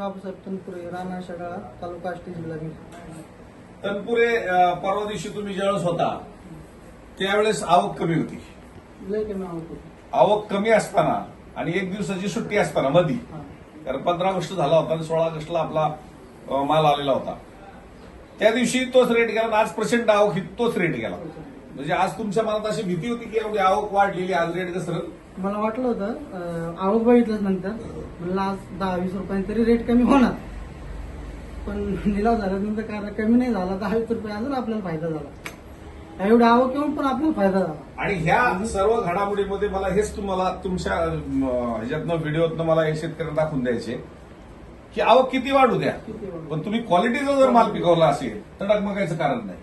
बाबासाहेब तनपुरे राणा शाळा तालुका आष्टी जिल्हा तनपुरे अं, परवा दिवशी तुम्ही ज्यावेळेस होता त्यावेळेस आवक कमी होती. लय कमी आवक कमी असताना आणि एक दिवसाची सुट्टी असताना मधी. हा. कारण पंधरा ऑगस्ट झाला होता आणि सोळा ऑगस्टला आपला अं, माल आलेला होता. त्या दिवशी तोच रेट गेला आणि आज प्रचंड आवक ही तोच रेट गेला. म्हणजे आज तुमच्या मनात अशी भीती होती की एवढी आवक वाढलेली आज रेट घसरल मला वाटलं होतं आवक बघितलंच नंतर. म्हणलं आज दहा वीस रुपयांनी तरी रेट कमी होणार. पण निलाव झाल्यानंतर काय कमी नाही झाला दहा वीस रुपये अजून आपल्याला फायदा झाला. एवढी आवक येऊन पण आपल्याला फायदा झाला. आणि ह्या सर्व घडामोडीमध्ये मला हेच तुम्हाला तुमच्या ह्याच्यातनं व्हिडिओतनं मला हे शेतकऱ्यांना दाखवून द्यायचे की आवक किती वाढू द्या? पण तुम्ही क्वालिटीचा जर माल पिकवला असेल तर डगमगायचं कारण नाही.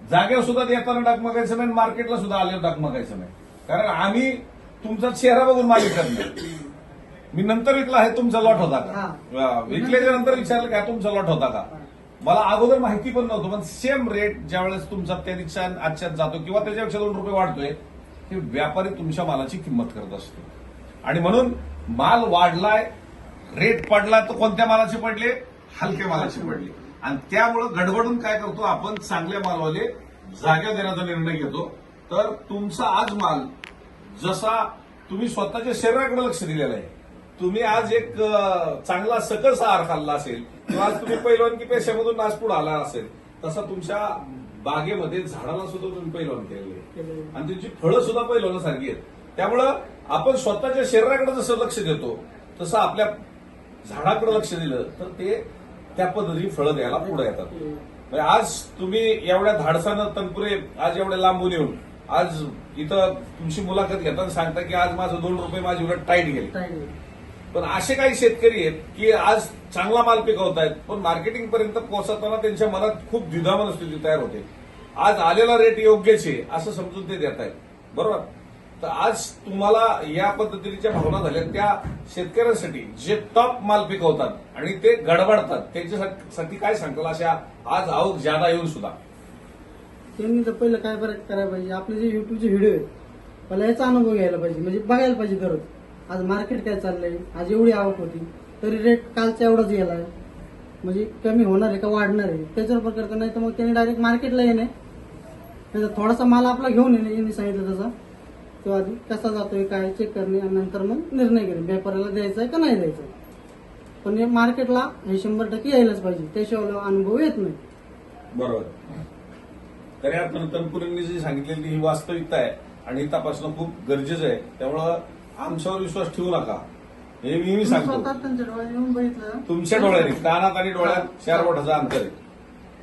जागेवर सुद्धा येताना डगमगायचं नाही मार्केटला सुद्धा आल्यावर डगमगायचं नाही. कारण आम्ही तुमचा चेहरा बघून माल विकत नाही मी नंतर विकला हे तुमचा लॉट होता का? विकल्याच्या नंतर विचारलं की तुमचा लॉट होता का? मला अगोदर माहिती पण नव्हतं पण सेम रेट ज्यावेळेस तुमचा त्या दिवशी आजच्यात जातो किंवा त्याच्यापेक्षा दोन रुपये वाढतोय हे व्यापारी तुमच्या मालाची किंमत करत असतो. आणि म्हणून माल वाढलाय रेट पडला तर कोणत्या मालाचे पडले? हलक्या मालाचे पडले. आणि त्यामुळं गडबडून काय करतो आपण चांगल्या मालवाले जाग्या देण्याचा निर्णय घेतो. तर तुमचा आज माल जसा तुम्ही स्वतःच्या शरीराकडे लक्ष दिलेलं आहे तुम्ही आज एक चांगला सकस आहार खाल्ला असेल किंवा आज तुम्ही पैलवानकी पेशामधून नाचपूड आला असेल तसा तुमच्या बागेमध्ये झाडाला सुद्धा तुम्ही पैलवान केलेले आहे आणि तुमची फळं सुद्धा पैलवानासारखी आहेत. त्यामुळं आपण स्वतःच्या शरीराकडे जसं लक्ष देतो तसं आपल्या झाडाकडे लक्ष दिलं तर ते त्या पद्धतीने फळं द्यायला पुढे येतात. म्हणजे आज तुम्ही एवढ्या धाडसानं तनपुरे आज एवढ्या लांबून येऊन आज इथं तुमची मुलाखत घेताना सांगता की आज माझं दोन रुपये माझी उलट टाईट गेले. पण असे काही शेतकरी आहेत की आज चांगला माल पिकवतायत पण मार्केटिंग पर्यंत पोहोचताना त्यांच्या मनात खूप द्विधा मनस्थिती तयार होते. आज आलेला रेट योग्यच आहे असं समजून ते देत आहेत. बरोबर? तर आज तुम्हाला या पद्धतीच्या भावना झाल्या. त्या शेतकऱ्यांसाठी जे टॉप माल पिकवतात आणि ते गडबडतात त्यांच्यासाठी काय सांगताल अशा आज आवक ज्यादा येऊन सुद्धा? त्यांनी तर पहिलं काय बरं करायला पाहिजे? आपले जे युट्यूबचे व्हिडिओ आहेत मला याचा अनुभव घ्यायला पाहिजे. म्हणजे बघायला पाहिजे दररोज. आज मार्केट काय चाललंय? आज एवढी आवक होती. तरी रेट कालचा एवढाच गेलाय. म्हणजे कमी होणार आहे का वाढणार आहे? त्याच्यावर प्रकार नाही तर मग त्यांनी डायरेक्ट मार्केटला येणे. त्याचा थोडासा माल आपला घेऊन येणे यांनी सांगितलं तसं. तो आधी कसा जातोय काय चेक करणे आणि नंतर मग निर्णय घेणे. व्यापाऱ्याला द्यायचा आहे का नाही द्यायचा पण हे मार्केटला हे शंभर टक्के यायलाच पाहिजे. त्याशिवाय अनुभव येत नाही. बरोबर. खऱ्या अर्थानं तनपुरेंनी जी सांगितलेली ही वास्तविकता आहे आणि ही तपासणं खूप गरजेचं आहे त्यामुळं आमच्यावर विश्वास ठेवू नका. हे मी मी सांगतो. स्वतः त्यांच्या डोळ्यात येऊन बघितलं. तुमच्या डोळ्याने कानात आणि डोळ्यात चार बोटाचा अंतर आहे.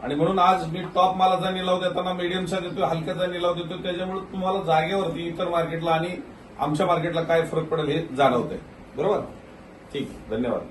आणि म्हणून आज मी टॉप मालाचा निलाव देताना मीडियमचा देतो हलक्याचा निलाव देतो त्याच्यामुळे तुम्हाला जागेवरती इतर मार्केटला आणि आमच्या मार्केटला काय फरक पडेल हे जाणवतंय. बरोबर? ठीक धन्यवाद.